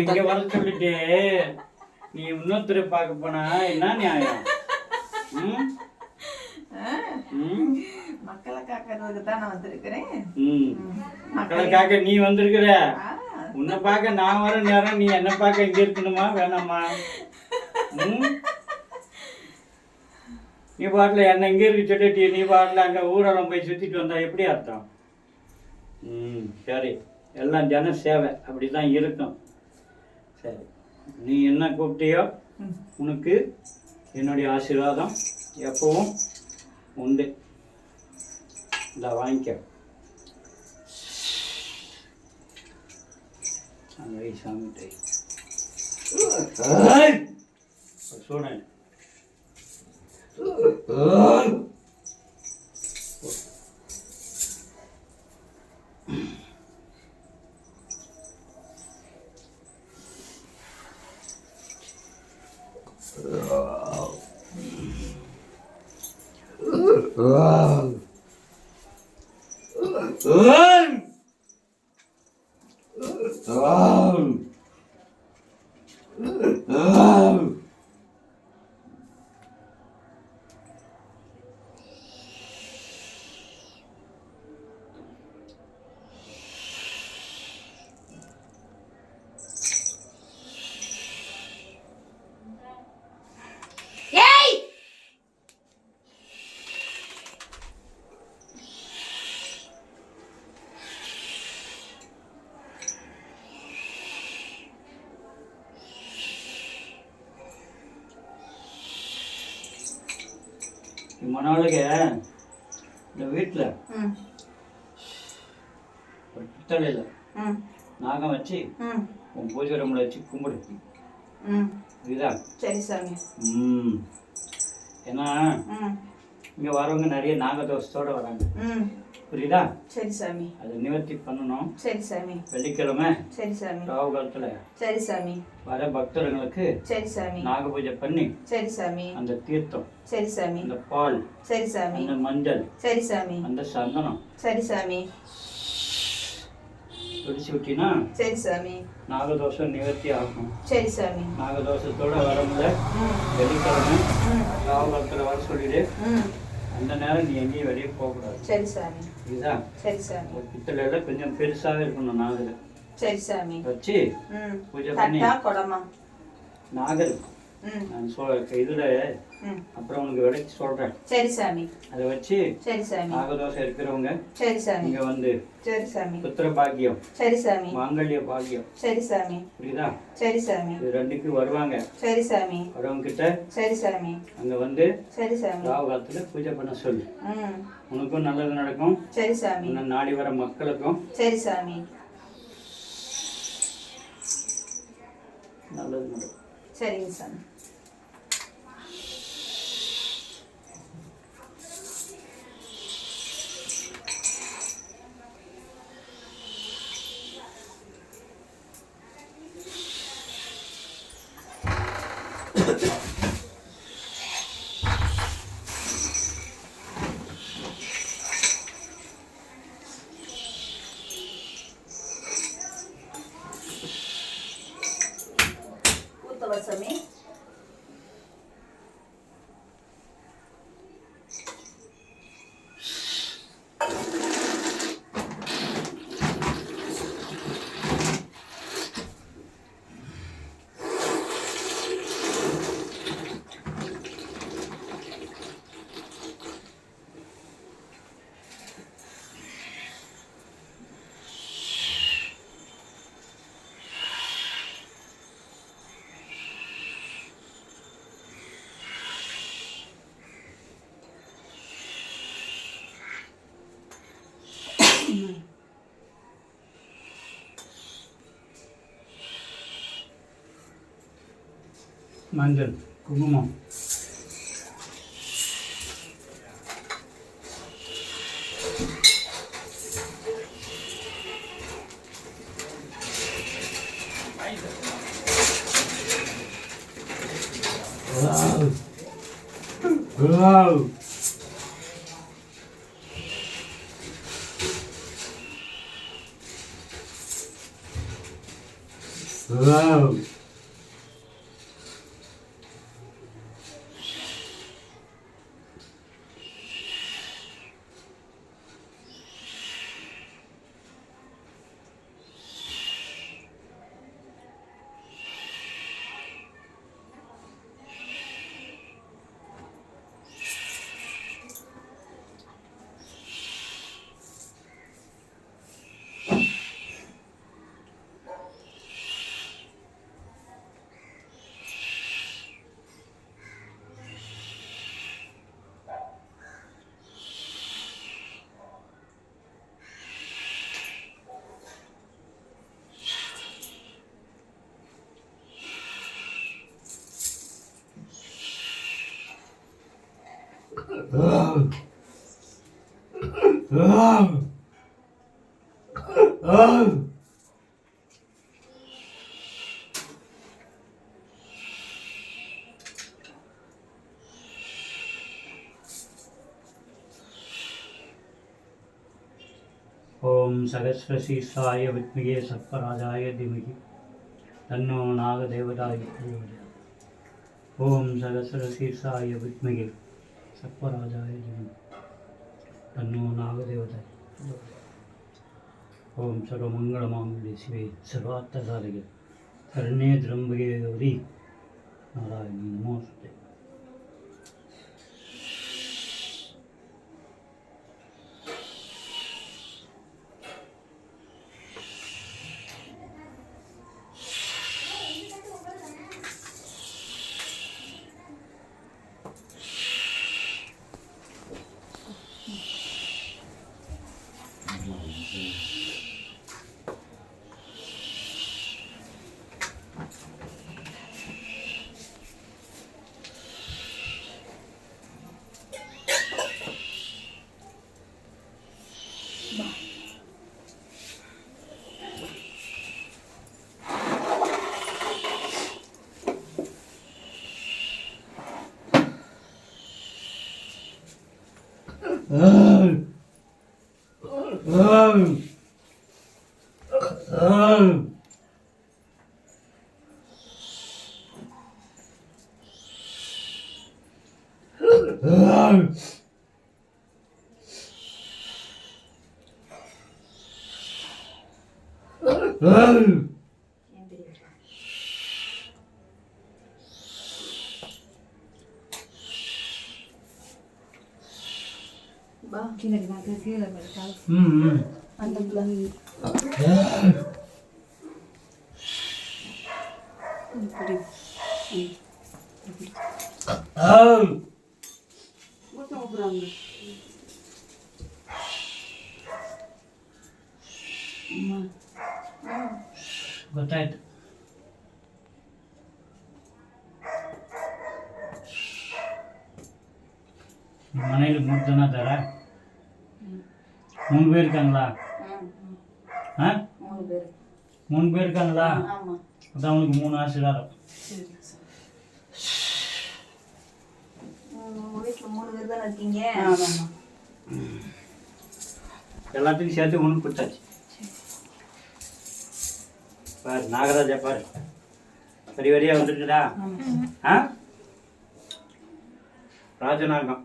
இங்க வர சொல்லிட்டு. நீ இன்னொருத்தரை பார்க்க போனா என்ன நியாயம்? மக்களை காக்கிறதுக்கு தான் நான் வந்திருக்கிறேன். ம். நீ வந்திருக்கிற. உன்னை பார்க்க நான் வர நேரம் நீ என்ன பார்க்க இங்க இருக்கணுமா? வேணாமா? ம்? நீ பாட்டில் என்ன இங்கே இருக்கு சொல்லிட்டு நீ பாட்டில் அங்கே ஊரெல்லாம் போய் சுற்றிட்டு வந்தா எப்படி அர்த்தம்? ம் சரி. எல்லாம் ஜன சேவை. அப்படி தான் இருக்கும். சரி. நீ என்ன கூப்பிட்டியோ உனக்கு என்னுடைய ஆசீர்வாதம் எப்பவும் உண்டு. இந்த வாங்கிக்க. సంగయ్య స్వామి చూడండి Ah! மனாளுக்கு இந்த வீட்டில் ஒரு பித்தளையில். நாகம் வச்சு உன் பூஜை ரூமில் வச்சு கும்பிடு. புரியுதா? சரி சாமி. ம். ஏன்னா இங்கே வரவங்க நிறைய நாகதோஷத்தோட வராங்க. புரியுதா சரி சாமி அதை நிவர்த்தி பண்ணணும் சரி சாமி வெள்ளிக்கிழமை சரி சாமி ராவு காலத்தில் சரி சாமி வர பக்தர்களுக்கு சரி சாமி நாக பூஜை பண்ணி சரி சாமி அந்த தீர்த்தம் சரி சாமி அந்த பால் சரி சாமி அந்த மஞ்சள் சரி சாமி அந்த சந்தனம் சரி சாமி பிடிச்சு விட்டினா சரி சாமி நாகதோஷம் நிவர்த்தி ஆகும் சரி சாமி நாகதோஷத்தோட ம் வெள்ளிக்கிழமை ராவு காலத்தில் வர சொல்லிடு அந்த நேரம் நீ எங்கேயும் வெளியே போகக்கூடாது. சரி சாமி. இதுதான் சரி சாமி. ஒரு பித்தளையில் கொஞ்சம் பெருசாகவே இருக்கணும் நாகர். சரி சாமி. வச்சு பூஜை பண்ணி. குடமா? நாகர். நான் சொ இதில் அப்புறம் உனக்கு விலைக்கு சொல்கிறேன் சரி சாமி அதை வச்சு சரி சாமி நாகதோஷம் இருக்கிறவங்க சரி சாமி இங்கே வந்து சரி சாமி புத்திர பாக்கியம் சரி சாமி மாங்கல்ய பாக்கியம் சரி சாமி புரியுதா சரி சாமி இது ரெண்டுக்கு வருவாங்க சரி சாமி வரவங்க கிட்ட சரி சாமி அங்கே வந்து சரி சாமி ராவு காலத்தில் பூஜை பண்ண சொல்லு உனக்கும் நல்லது நடக்கும் சரி சாமி நாடி வர மக்களுக்கும் சரி சாமி நல்லது நடக்கும் சரிங்க சாமி manjel mau. Wow. Wow. Wow. ओम सरस्वती साय विमे सर्पराजाय धीमहि। तन्नो नागदेवता ओम सरस्वती साय विमे ಸರ್ಪರಾಜಾಯ ತನ್ನೋ ನಾಗದೇವತೆ. ಓಂ ಸರ್ವಮಂಗಳ ಮಾಂಗಲ್ಯ ಶಿವೆ ಸರ್ವಾರ್ಥ ಸಾರಿಗೆ ಶರಣ್ಯೇ ದ್ರಂಬಗೆ Gauri. Narayani ನಮೋಸ್ತೇ Ah. Tuhan. Ba, kinagat na Hmm. hmm. Ang taglang. Ya. ஊற்ற ஊப்புறாங்க அம்மா ಗೊತ್ತಾಯ್ತು ನಿಮ್ಮ ಮನೇಲಿ ಮೂರು ಜನ ಇದ್ದಾರ மூணு பேர் இருக்காங்களா ம் ஆ மூணு பேர் மூணு பேர் இருக்காங்களா ஆமாம் வீட்டில் மூணு பேர் தானே இருக்கீங்க? ஆமாம்மா. எல்லாத்துக்கும் சேர்த்து ஒன்று கொடுத்தாச்சு. பாரு நாகராஜா பாரு. வரி வரியா வந்துருக்குதா ஆ? ராஜநாகம்.